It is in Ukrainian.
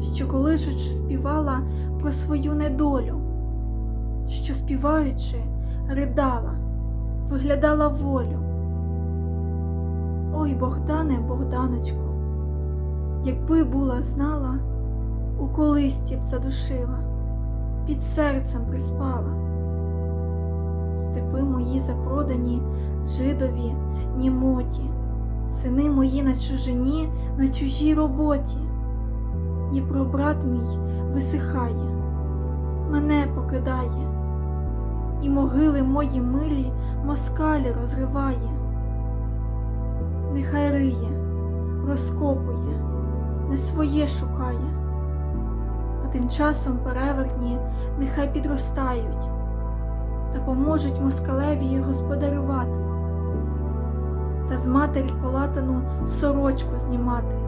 що колишучи співала про свою недолю, що співаючи, ридала, виглядала волю. Ой, Богдане, Богданочку, якби була знала, у колисті б задушила, під серцем приспала. Степи мої запродані, жидові, німоті, сини мої на чужині, на чужій роботі. Дніпро брат мій висихає, мене покидає, і могили мої милі москалі розриває. Нехай риє, розкопує, не своє шукає, а тим часом перевертні нехай підростають та поможуть москалеві господарювати, та з матері полатану сорочку знімати.